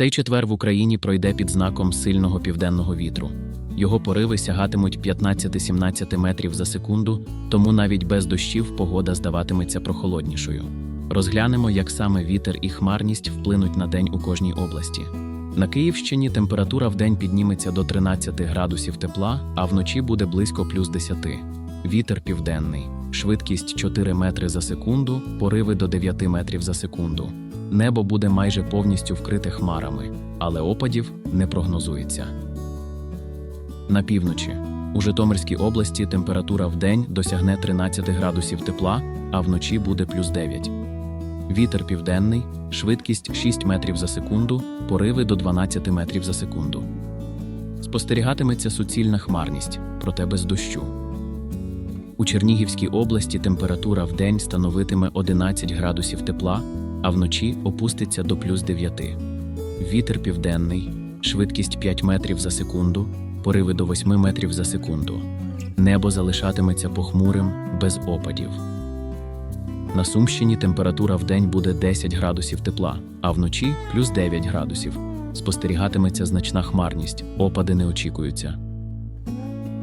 Цей четвер в Україні пройде під знаком сильного південного вітру. Його пориви сягатимуть 15-17 метрів за секунду, тому навіть без дощів погода здаватиметься прохолоднішою. Розглянемо, як саме вітер і хмарність вплинуть на день у кожній області. На Київщині температура в день підніметься до 13 градусів тепла, а вночі буде близько плюс 10. Вітер південний, швидкість 4 метри за секунду, пориви до 9 метрів за секунду. Небо буде майже повністю вкрите хмарами, але опадів не прогнозується. На півночі. У Житомирській області температура в день досягне 13 градусів тепла, а вночі буде плюс 9. Вітер південний, швидкість 6 метрів за секунду, пориви до 12 метрів за секунду. Спостерігатиметься суцільна хмарність, проте без дощу. У Чернігівській області температура в день становитиме 11 градусів тепла, а вночі опуститься до плюс 9. Вітер південний, швидкість 5 метрів за секунду, пориви до 8 метрів за секунду. Небо залишатиметься похмурим, без опадів. На Сумщині температура в день буде 10 градусів тепла, а вночі плюс 9 градусів. Спостерігатиметься значна хмарність, опади не очікуються.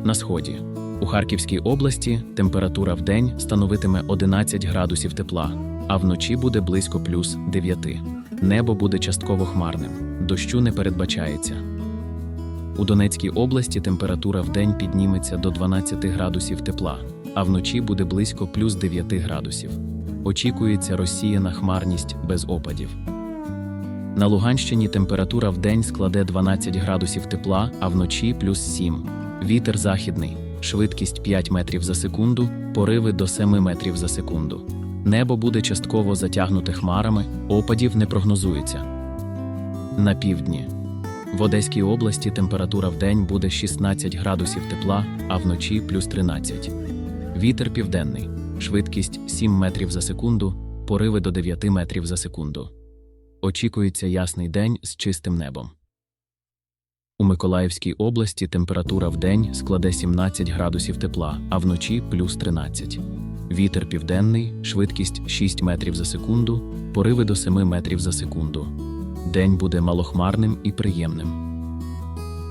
На сході. У Харківській області температура в день становитиме 11 градусів тепла, а вночі буде близько плюс 9. Небо буде частково хмарним, дощу не передбачається. У Донецькій області температура в день підніметься до 12 градусів тепла, а вночі буде близько плюс 9 градусів. Очікується розсіяна хмарність без опадів. На Луганщині температура в день складе 12 градусів тепла, а вночі плюс 7. Вітер західний, швидкість 5 метрів за секунду, пориви до 7 метрів за секунду. Небо буде частково затягнуте хмарами, опадів не прогнозується. На півдні. В Одеській області температура в день буде 16 градусів тепла, а вночі плюс 13. Вітер південний, швидкість 7 метрів за секунду, пориви до 9 метрів за секунду. Очікується ясний день з чистим небом. У Миколаївській області температура в день складе 17 градусів тепла, а вночі плюс 13. Вітер південний, швидкість 6 метрів за секунду, пориви до 7 метрів за секунду. День буде малохмарним і приємним.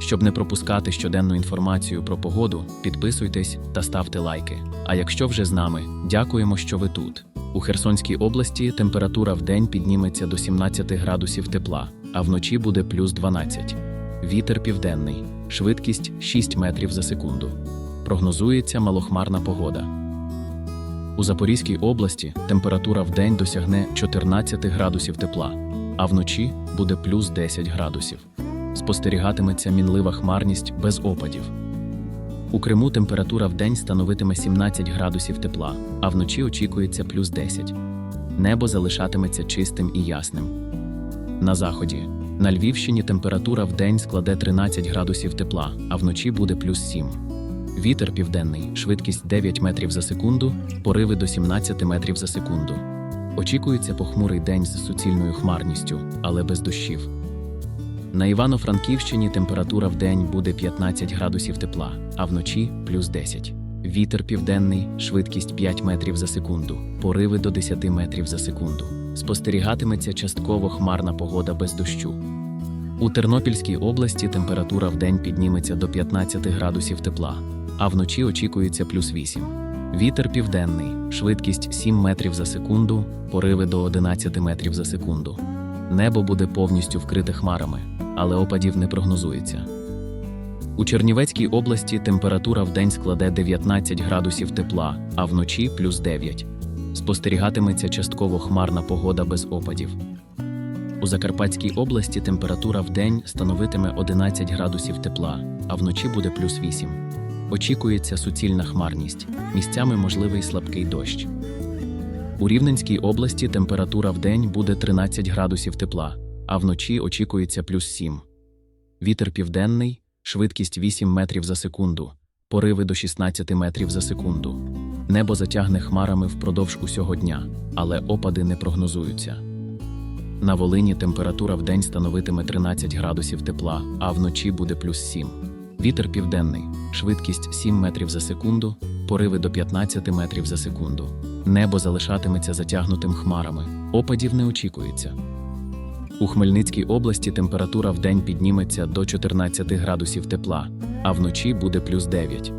Щоб не пропускати щоденну інформацію про погоду, підписуйтесь та ставте лайки. А якщо вже з нами, дякуємо, що ви тут. У Херсонській області температура в день підніметься до 17 градусів тепла, а вночі буде плюс 12. Вітер південний, швидкість 6 метрів за секунду. Прогнозується малохмарна погода. У Запорізькій області температура в день досягне 14 градусів тепла, а вночі буде плюс 10 градусів. Спостерігатиметься мінлива хмарність без опадів. У Криму температура в день становитиме 17 градусів тепла, а вночі очікується плюс 10. Небо залишатиметься чистим і ясним. На заході. На Львівщині температура в день складе 13 градусів тепла, а вночі буде плюс 7. Вітер південний, швидкість 9 метрів за секунду, пориви до 17 метрів за секунду. Очікується похмурий день з суцільною хмарністю, але без дощів. На Івано-Франківщині температура в день буде 15 градусів тепла, а вночі плюс 10. Вітер південний, швидкість 5 метрів за секунду, пориви до 10 метрів за секунду. Спостерігатиметься частково хмарна погода без дощу. У Тернопільській області температура в день підніметься до 15 градусів тепла, а вночі очікується плюс 8. Вітер південний, швидкість 7 метрів за секунду, пориви до 11 метрів за секунду. Небо буде повністю вкрите хмарами, але опадів не прогнозується. У Чернівецькій області температура в день складе 19 градусів тепла, а вночі плюс 9. Спостерігатиметься частково хмарна погода без опадів. У Закарпатській області температура в день становитиме 11 градусів тепла, а вночі буде плюс 8. Очікується суцільна хмарність, місцями можливий слабкий дощ. У Рівненській області температура в день буде 13 градусів тепла, а вночі очікується плюс 7. Вітер південний, швидкість 8 метрів за секунду, пориви до 16 метрів за секунду. Небо затягне хмарами впродовж усього дня, але опади не прогнозуються. На Волині температура в день становитиме 13 градусів тепла, а вночі буде плюс 7. Вітер південний, швидкість 7 метрів за секунду, пориви до 15 метрів за секунду. Небо залишатиметься затягнутим хмарами, опадів не очікується. У Хмельницькій області температура в день підніметься до 14 градусів тепла, а вночі буде плюс 9.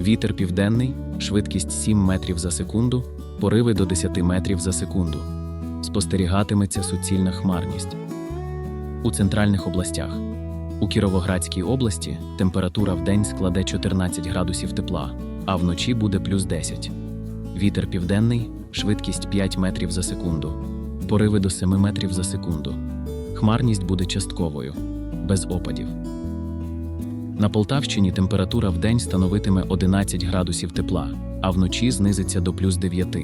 Вітер південний, швидкість 7 метрів за секунду, пориви до 10 метрів за секунду. Спостерігатиметься суцільна хмарність. У центральних областях. У Кіровоградській області температура в день складе 14 градусів тепла, а вночі буде плюс 10. Вітер південний, швидкість 5 метрів за секунду, пориви до 7 метрів за секунду. Хмарність буде частковою, без опадів. На Полтавщині температура в день становитиме 11 градусів тепла, а вночі знизиться до плюс 9.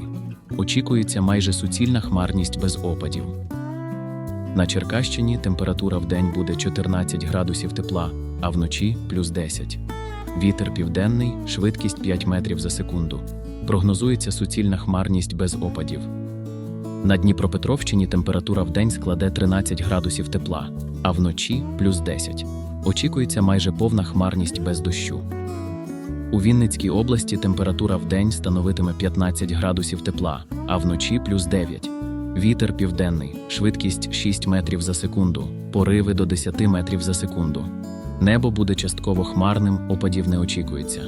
Очікується майже суцільна хмарність без опадів. На Черкащині температура в день буде 14 градусів тепла, а вночі плюс 10. Вітер південний, швидкість 5 метрів за секунду. Прогнозується суцільна хмарність без опадів. На Дніпропетровщині температура в день складе 13 градусів тепла, а вночі плюс 10. Очікується майже повна хмарність без дощу. У Вінницькій області температура в день становитиме 15 градусів тепла, а вночі плюс 9. Вітер південний, швидкість 6 метрів за секунду, пориви до 10 метрів за секунду. Небо буде частково хмарним, опадів не очікується.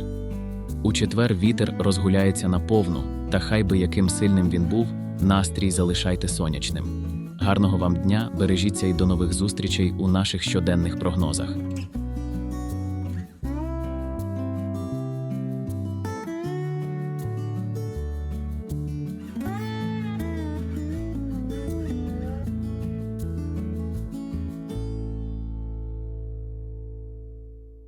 У четвер вітер розгуляється наповну, та хай би яким сильним він був, настрій залишайте сонячним. Гарного вам дня, бережіться і до нових зустрічей у наших щоденних прогнозах.